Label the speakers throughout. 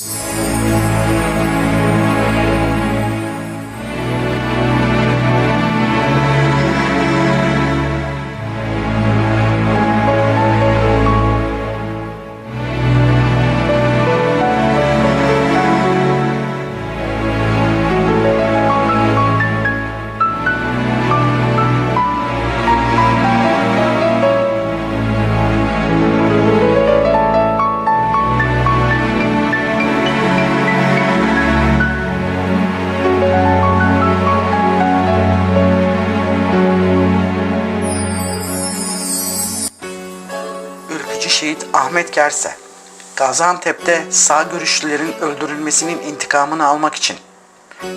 Speaker 1: Ülkücü Gerse, Gaziantep'te sağ görüşlülerin öldürülmesinin intikamını almak için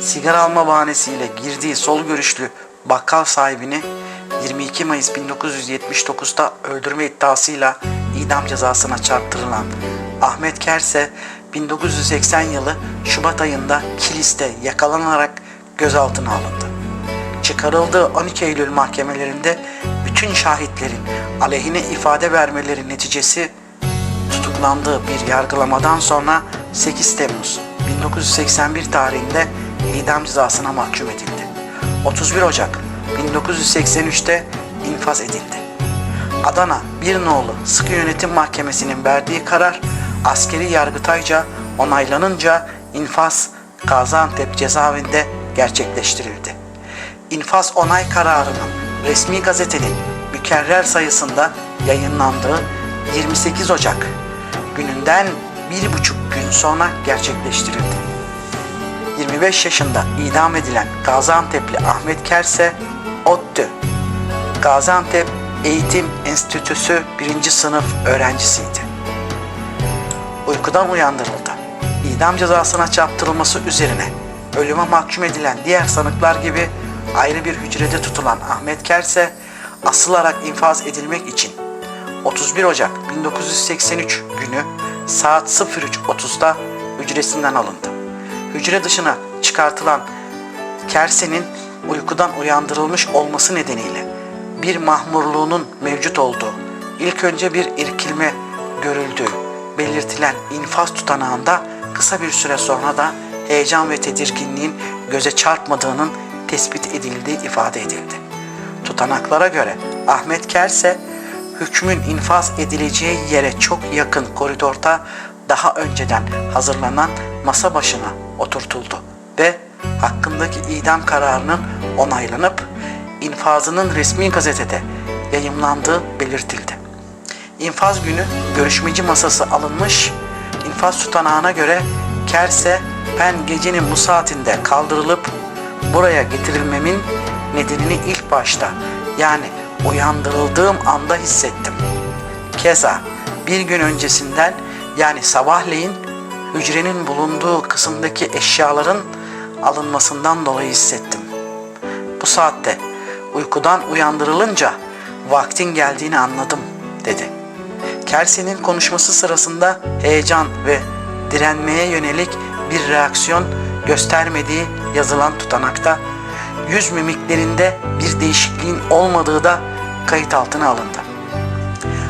Speaker 1: sigara alma bahanesiyle girdiği sol görüşlü bakkal sahibini 22 Mayıs 1979'da öldürme iddiasıyla idam cezasına çarptırılan Ahmet Kerse 1980 yılı Şubat ayında Kilis'te yakalanarak gözaltına alındı. Çıkarıldığı 12 Eylül mahkemelerinde bütün şahitlerin aleyhine ifade vermeleri neticesi tutuklandığı bir yargılamadan sonra 8 Temmuz 1981 tarihinde idam cezasına mahkum edildi. 31 Ocak 1983'te infaz edildi. Adana Bir Nolu Sıkı Yönetim Mahkemesi'nin verdiği karar askeri yargıtayca onaylanınca infaz Gaziantep cezaevinde gerçekleştirildi. İnfaz onay kararının resmi gazetenin mükerrer sayısında yayınlandığı 28 Ocak gününden bir buçuk gün sonra gerçekleştirildi. 25 yaşında idam edilen Gaziantep'li Ahmet Kerse, ODTÜ, Gaziantep Eğitim Enstitüsü 1. sınıf öğrencisiydi. Uykudan uyandırıldı. İdam cezasına çarptırılması üzerine ölüme mahkum edilen diğer sanıklar gibi ayrı bir hücrede tutulan Ahmet Kerse asılarak infaz edilmek için 31 Ocak 1983 günü saat 03.30'da hücresinden alındı. Hücre dışına çıkartılan Kerse'nin uykudan uyandırılmış olması nedeniyle bir mahmurluğunun mevcut olduğu, ilk önce bir irkilme görüldüğü belirtilen infaz tutanağında kısa bir süre sonra da heyecan ve tedirginliğin göze çarpmadığının tespit edildiği ifade edildi. Tutanaklara göre Ahmet Kerse hükmün infaz edileceği yere çok yakın koridorda daha önceden hazırlanan masa başına oturtuldu ve hakkındaki idam kararının onaylanıp infazının resmi gazetede yayımlandığı belirtildi. İnfaz günü görüşmeci masası alınmış, infaz tutanağına göre Kerse ben gecenin bu saatinde kaldırılıp buraya getirilmemin nedenini ilk başta yani uyandırıldığım anda hissettim. Keza bir gün öncesinden yani sabahleyin hücrenin bulunduğu kısımdaki eşyaların alınmasından dolayı hissettim. Bu saatte uykudan uyandırılınca vaktin geldiğini anladım dedi. Kerse'nin konuşması sırasında heyecan ve direnmeye yönelik bir reaksiyon göstermediği yazılan tutanakta yüz mimiklerinde bir değişikliğin olmadığı da kayıt altına alındı.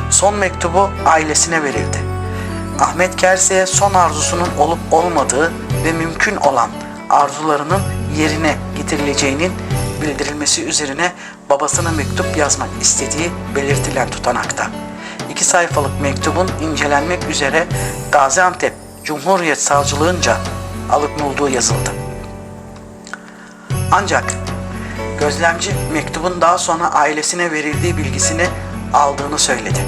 Speaker 1: Son mektubu ailesine verildi. Ahmet Kerse'ye son arzusunun olup olmadığı ve mümkün olan arzularının yerine getirileceğinin bildirilmesi üzerine babasına mektup yazmak istediği belirtilen tutanakta. İki sayfalık mektubun incelenmek üzere Gaziantep Cumhuriyet Savcılığınca alıkonulduğu yazıldı. Ancak gözlemci mektubun daha sonra ailesine verildiği bilgisini aldığını söyledi.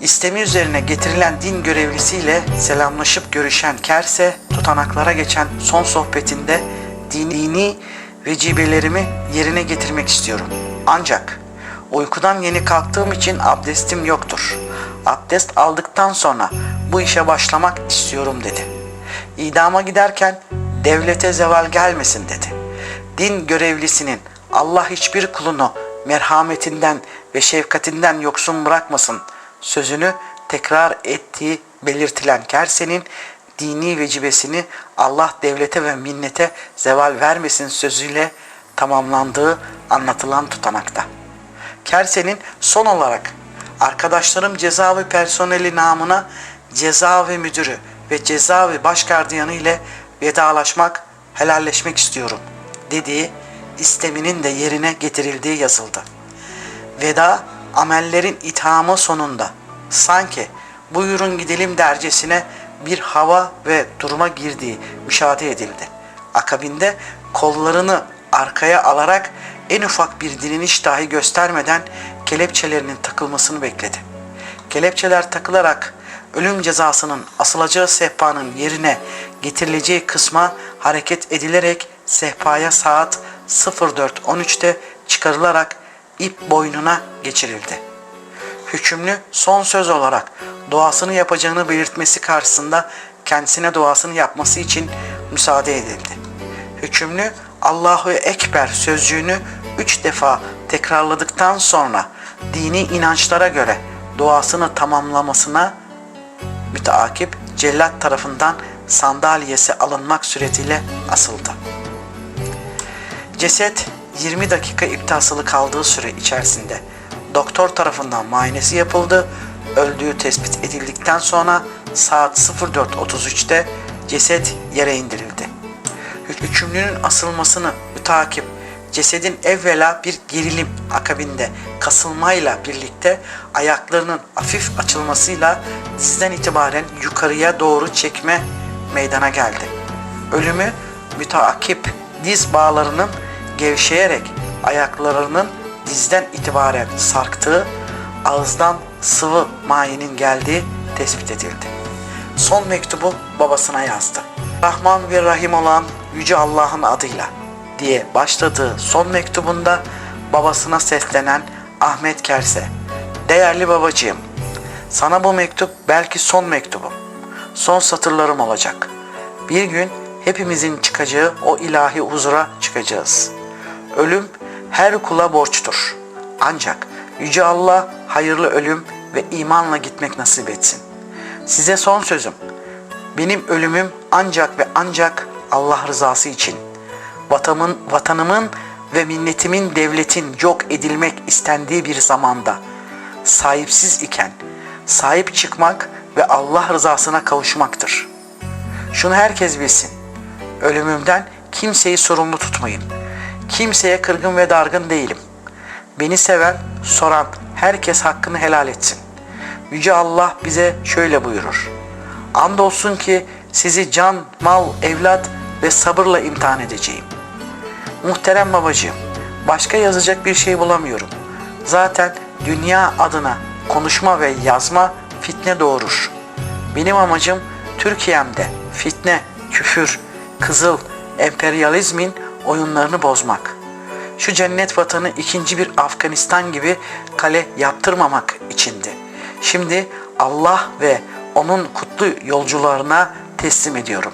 Speaker 1: İstemi üzerine getirilen din görevlisiyle selamlaşıp görüşen Kerse, tutanaklara geçen son sohbetinde dini vecibelerimi yerine getirmek istiyorum. Ancak uykudan yeni kalktığım için abdestim yoktur. Abdest aldıktan sonra bu işe başlamak istiyorum dedi. İdama giderken devlete zeval gelmesin dedi. Din görevlisinin Allah hiçbir kulunu merhametinden ve şefkatinden yoksun bırakmasın sözünü tekrar ettiği belirtilen Kerse'nin dini vecibesini Allah devlete ve minnete zeval vermesin sözüyle tamamlandığı anlatılan tutanakta. Kerse'nin son olarak arkadaşlarım cezaevi personeli namına cezaevi müdürü ve cezaevi baş gardiyanı ile vedalaşmak, helalleşmek istiyorum dediği isteminin de yerine getirildiği yazıldı. Veda amellerin ithamı sonunda sanki buyurun gidelim dercesine bir hava ve duruma girdiği müşahede edildi. Akabinde kollarını arkaya alarak en ufak bir direniş dahi göstermeden kelepçelerinin takılmasını bekledi. Kelepçeler takılarak ölüm cezasının asılacağı sehpanın yerine getirileceği kısma hareket edilerek sehpaya saat 04.13'te çıkarılarak ip boynuna geçirildi. Hükümlü son söz olarak duasını yapacağını belirtmesi karşısında kendisine duasını yapması için müsaade edildi. Hükümlü Allahu Ekber sözcüğünü üç defa tekrarladıktan sonra dini inançlara göre duasını tamamlamasına müteakip cellat tarafından sandalyesi alınmak suretiyle asıldı. Ceset 20 dakika iptasılı kaldığı süre içerisinde doktor tarafından muayenesi yapıldı. Öldüğü tespit edildikten sonra saat 04.33'te ceset yere indirildi. Hükümlünün asılmasını mütakip cesedin evvela bir gerilim akabinde kasılmayla birlikte ayaklarının hafif açılmasıyla dizden itibaren yukarıya doğru çekme meydana geldi. Ölümü müteakip diz bağlarının gevşeyerek ayaklarının dizden itibaren sarktığı, ağızdan sıvı mayenin geldiği tespit edildi. Son mektubu babasına yazdı. Rahman ve Rahim olan Yüce Allah'ın adıyla diye başladığı son mektubunda babasına seslenen Ahmet Kerse. Değerli babacığım, sana bu mektup belki son mektubum. Son satırlarım olacak. Bir gün hepimizin çıkacağı o ilahi huzura çıkacağız. Ölüm her kula borçtur. Ancak Yüce Allah hayırlı ölüm ve imanla gitmek nasip etsin. Size son sözüm. Benim ölümüm ancak ve ancak Allah rızası için. Vatanımın, vatanımın ve milletimin devletin yok edilmek istendiği bir zamanda sahipsiz iken sahip çıkmak ve Allah rızasına kavuşmaktır. Şunu herkes bilsin. Ölümümden kimseyi sorumlu tutmayın. Kimseye kırgın ve dargın değilim. Beni seven, soran herkes hakkını helal etsin. Yüce Allah bize şöyle buyurur. Andolsun ki sizi can, mal, evlat ve sabırla imtihan edeceğim. Muhterem babacığım, başka yazacak bir şey bulamıyorum. Zaten dünya adına konuşma ve yazma fitne doğurur. Benim amacım Türkiye'mde fitne, küfür, kızıl, emperyalizmin oyunlarını bozmak. Şu cennet vatanı ikinci bir Afganistan gibi kale yaptırmamak içindi. Şimdi Allah ve onun kutlu yolcularına teslim ediyorum.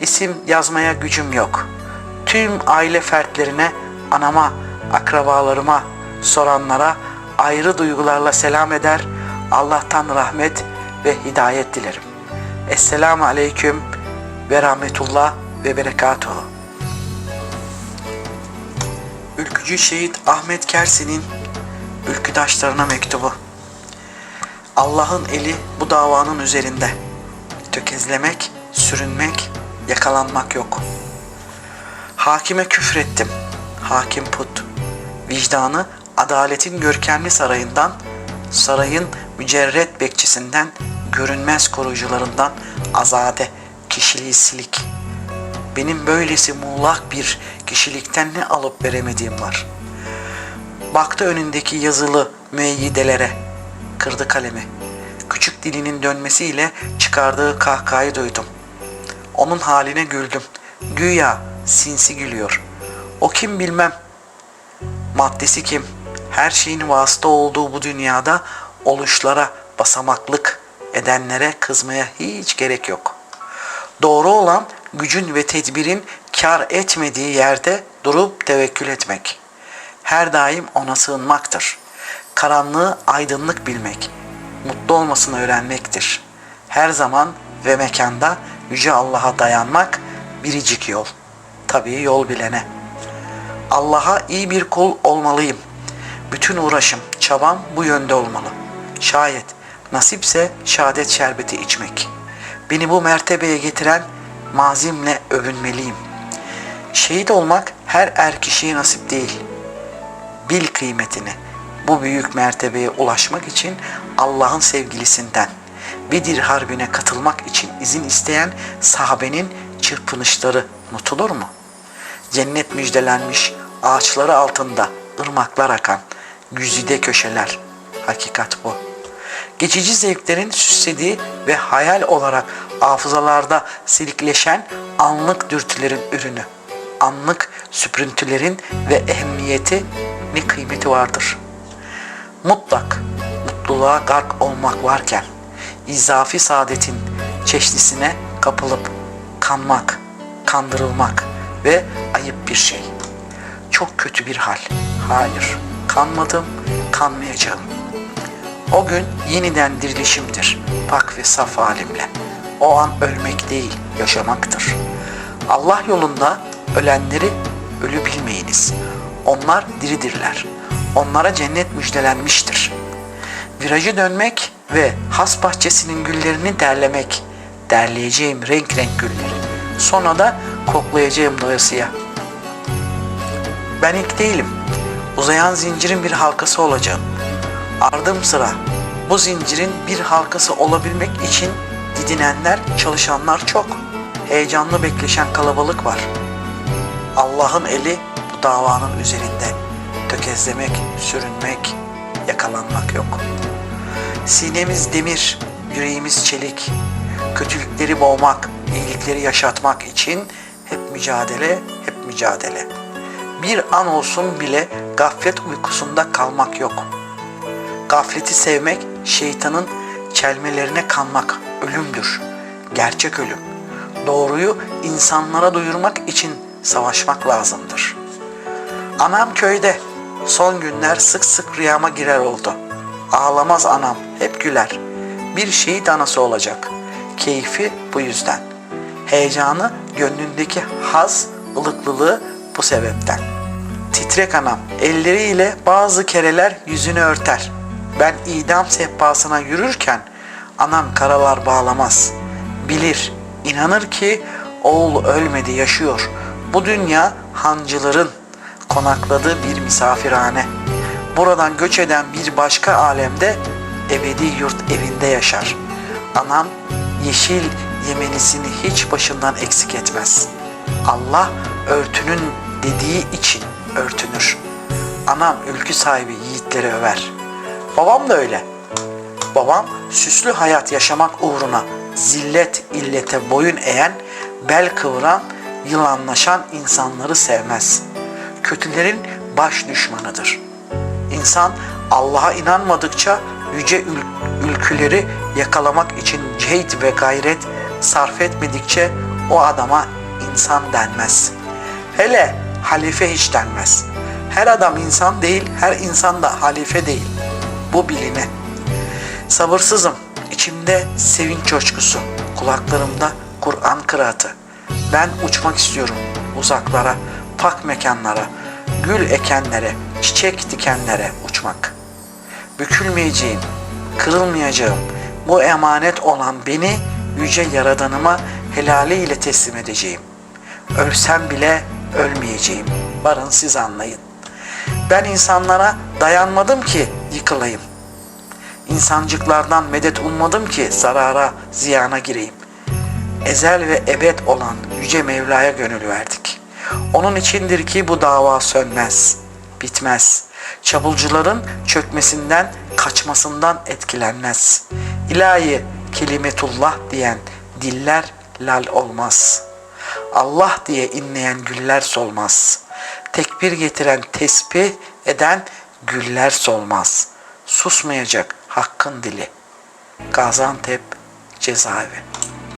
Speaker 1: İsim yazmaya gücüm yok. Tüm aile fertlerine, anama, akrabalarıma, soranlara ayrı duygularla selam eder. Allah'tan rahmet ve hidayet dilerim. Esselamu aleyküm ve rahmetullah ve berekatuhu. Ülkücü şehit Ahmet Kersin'in ülküdaşlarına mektubu. Allah'ın eli bu davanın üzerinde. Tökezlemek, sürünmek, yakalanmak yok. Hakime küfrettim. Hakim put. Vicdanı adaletin görkemli sarayından, sarayın mücerret bekçisinden, görünmez koruyucularından azade, kişiliği. Benim böylesi muğlak bir kişilikten ne alıp veremediğim var. Baktı önündeki yazılı müeyyidelere, kırdı kalemi. Küçük dilinin dönmesiyle çıkardığı kahkahayı duydum. Onun haline güldüm. Güya sinsi gülüyor. O kim bilmem. Maddesi kim? Her şeyin vasıta olduğu bu dünyada oluşlara basamaklık edenlere kızmaya hiç gerek yok. Doğru olan gücün ve tedbirin kar etmediği yerde durup tevekkül etmek. Her daim ona sığınmaktır. Karanlığı aydınlık bilmek, mutlu olmasını öğrenmektir. Her zaman ve mekanda Yüce Allah'a dayanmak biricik yol. Tabii yol bilene. Allah'a iyi bir kul olmalıyım. Bütün uğraşım, çabam bu yönde olmalı. Şayet nasipse şehadet şerbeti içmek. Beni bu mertebeye getiren mazimle övünmeliyim. Şehit olmak her er kişiye nasip değil. Bil kıymetini. Bu büyük mertebeye ulaşmak için Allah'ın sevgilisinden Bedir Harbi'ne katılmak için izin isteyen sahabenin çırpınışları unutulur mu? Cennet müjdelenmiş ağaçları altında ırmaklar akan güzide köşeler. Hakikat bu. Geçici zevklerin süslediği ve hayal olarak hafızalarda silikleşen anlık dürtülerin ürünü. Anlık süprüntülerin ve ehemmiyeti ne kıymeti vardır. Mutlak mutluluğa gark olmak varken izafi saadetin çeşnisine kapılıp kanmak, kandırılmak ve ayıp bir şey. Çok kötü bir hal. Hayır, kanmadım, kanmayacağım. O gün yeniden dirilişimdir. Pak ve saf halimle. O an ölmek değil, yaşamaktır. Allah yolunda ölenleri ölü bilmeyiniz. Onlar diridirler. Onlara cennet müjdelenmiştir. Virajı dönmek ve has bahçesinin güllerini derlemek. Derleyeceğim renk renk gülleri. Sonra da koklayacağım doyasıya. Ben ilk değilim. Uzayan zincirin bir halkası olacağım. Ardım sıra bu zincirin bir halkası olabilmek için didinenler, çalışanlar çok. Heyecanlı bekleşen kalabalık var. Allah'ın eli bu davanın üzerinde. Tökezlemek, sürünmek, yakalanmak yok. Sinemiz demir, yüreğimiz çelik. Kötülükleri boğmak, iyilikleri yaşatmak için hep mücadele, hep mücadele. Bir an olsun bile gaflet uykusunda kalmak yok. Gafleti sevmek, şeytanın çelmelerine kanmak ölümdür. Gerçek ölüm. Doğruyu insanlara duyurmak için savaşmak lazımdır. Anam köyde. Son günler sık sık rüyama girer oldu. Ağlamaz anam, hep güler. Bir şehit anası olacak. Keyfi bu yüzden. Heyecanı, gönlündeki haz, ılıklılığı bu sebepten. Titrek anam, elleriyle bazı kereler yüzünü örter. Ben idam sehpasına yürürken anam karalar bağlamaz. Bilir, inanır ki oğul ölmedi yaşıyor. Bu dünya hancıların konakladığı bir misafirhane. Buradan göç eden bir başka alemde ebedi yurt evinde yaşar. Anam yeşil yemelisini hiç başından eksik etmez. Allah örtünün dediği için örtünür. Anam ülkü sahibi yiğitleri över. Babam da öyle. Babam süslü hayat yaşamak uğruna zillet illete boyun eğen, bel kıvıran, yılanlaşan insanları sevmez. Kötülerin baş düşmanıdır. İnsan Allah'a inanmadıkça yüce ül- ülküleri yakalamak için cehd ve gayret sarf etmedikçe o adama insan denmez. Hele halife hiç denmez. Her adam insan değil, her insan da halife değil. Bu biline. Sabırsızım. İçimde sevinç coşkusu. Kulaklarımda Kur'an kıraatı. Ben uçmak istiyorum uzaklara, pak mekanlara, gül ekenlere, çiçek dikenlere uçmak. Bükülmeyeceğim, kırılmayacağım. Bu emanet olan beni yüce yaradanıma helaliyle teslim edeceğim. Ölsem bile ölmeyeceğim. Varın siz anlayın. Ben insanlara dayanmadım ki yıkılayım. İnsancıklardan medet ummadım ki zarara, ziyana gireyim. Ezel ve ebed olan Yüce Mevla'ya gönül verdik. Onun içindir ki bu dava sönmez, bitmez. Çabulcuların çökmesinden, kaçmasından etkilenmez. İlahi kelimetullah diyen diller lal olmaz. Allah diye inleyen güller solmaz. Tekbir getiren tesbih eden güller solmaz. Susmayacak hakkın dili. Gaziantep cezaevi.